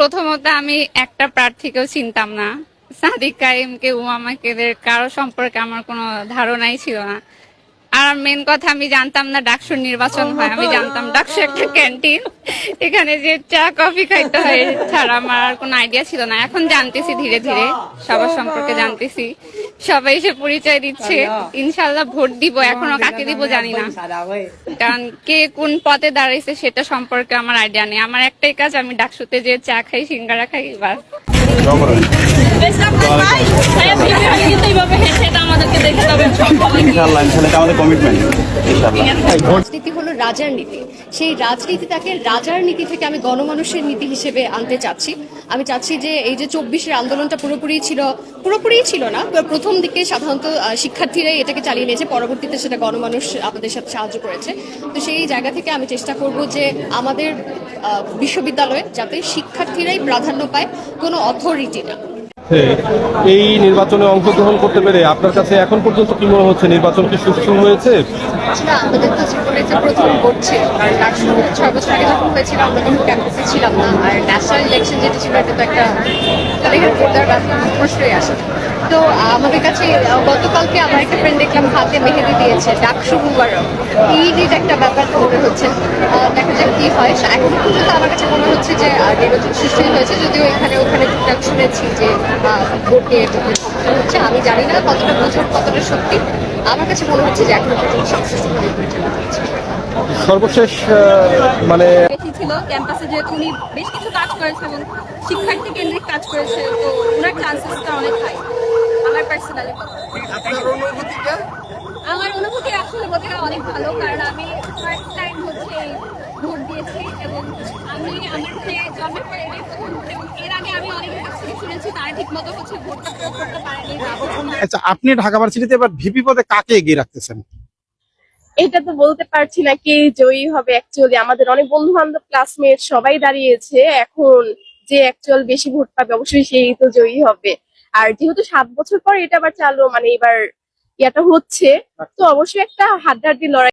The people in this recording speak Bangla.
প্রথমত আমি একটা প্রার্থীকেও চিনতাম না। সাদিক কারিমকে উমামাকে এদের কারও সম্পর্কে আমার কোনো ধারণাই ছিল না। আর মেন কথা, আমি জানতাম না ডাকসুর নির্বাচন হয়, আমি জানতাম ডাকসু একটা ক্যান্টিন এখানে যে চা, কফি খাইতে হয়, ছাড়া আমার আর কোনো আইডিয়া ছিল না। এখন জানতেছি ধীরে ধীরে, সবার সম্পর্কে জানতেছি। সবাই এসে পরিচয় দিচ্ছে। ইনশাল্লাহ ভোট দিব এখনও কাকে দিব জানি না কারণ কে কোন পথে দাঁড়াইছে সেটা সম্পর্কে আমার আইডিয়া নেই। আমার একটাই কাজ আমি ডাকসুতে যে চা খাই সিঙ্গারা খাই বাস। রাজনীতি রাজার নীতি। সেই রাজনীতিটাকে রাজার নীতি থেকে আমি গণমানুষের নীতি হিসেবে আনতে চাচ্ছি। আমি চাচ্ছি যে এই যে চব্বিশের আন্দোলনটা পুরোপুরি ছিল পুরোপুরি ছিল না প্রথম দিকে সাধারণত শিক্ষার্থীরাই এটাকে চালিয়ে নিয়েছে। পরবর্তীতে সেটা গণমানুষ আমাদের সাথে সাহায্য করেছে। তো সেই জায়গা থেকে আমি চেষ্টা করব যে আমাদের বিশ্ববিদ্যালয়ে যাতে শিক্ষার্থীরাই প্রাধান্য পায়, কোনো অথরিটি না। এই নির্বাচনে অংশগ্রহণ করতে পেরে আপনার কাছে এখন পর্যন্ত কি মনে হচ্ছে? নির্বাচন কি সুষ্ঠু হয়েছে? যে ছিল কারণ ছয় বছর আগে যখন হয়েছিল, আমরা ছিলাম না। আর ন্যাশনাল ছিল, এটা তো একটা আসে। তো আমাদের কাছে গতকালকে আমার একটা ফ্রেন্ড দেখলাম, হাতে মেহেদি দিয়েছে, ডাকসু মুবারক। ঈদের একটা ব্যাপার মনে হচ্ছে দেখা যাক কি হয় এখন পর্যন্ত আমার কাছে মনে হচ্ছে যে নির্বাচন সুষ্ঠুই হয়েছে যদিও এখানে ওখানে টুকটাক শুনেছি যে ভোট নিয়ে সমস্যা হচ্ছে। আমি জানি না কতটা গুজব কতটা সত্যি আমার কাছে মনে হচ্ছে যে এখনও পর্যন্ত সর্বশেষ মানে বেশি ছিল ক্যাম্পাসে যেহেতু উনি বেশ কিছু কাজ করেছে এবং শিক্ষার্থী কেন্দ্রিক কাজ করেছে তো ওনার চান্সেসটা অনেক হাই পার্সোনালি আমার অনুভূতি আসলে বলতে অনেক ভালো কারণ আমি ফার্স্ট টাইম হচ্ছে ভোট দিয়েছি এবং আমি আমার যে জন্মের পরে এটাই প্রথম ভোট এবং এর আগে আমি অনেকের কাছ থেকে শুনেছি তারা ঠিক মতো হচ্ছে ভোটটা প্রয়োগ করতে পারেনি আচ্ছা আপনি ঢাকা ভার্সিটিতে এবার ভিপি পদে কাকে এগিয়ে রাখতেছেন? এটা তো বলতে পারছি না কে জয়ী হবে অ্যাকচুয়ালি আমাদের অনেক বন্ধু বান্ধব ক্লাসমেট সবাই দাঁড়িয়েছে। এখন যে অ্যাকচুয়াল বেশি ভোট পাবে অবশ্যই সেই তো জয়ী হবে। আর যেহেতু সাত বছর পর এটা আবার চালু মানে এবার ইয়াটা হচ্ছে তো অবশ্যই একটা হাড্ডাহাড্ডি লড়াই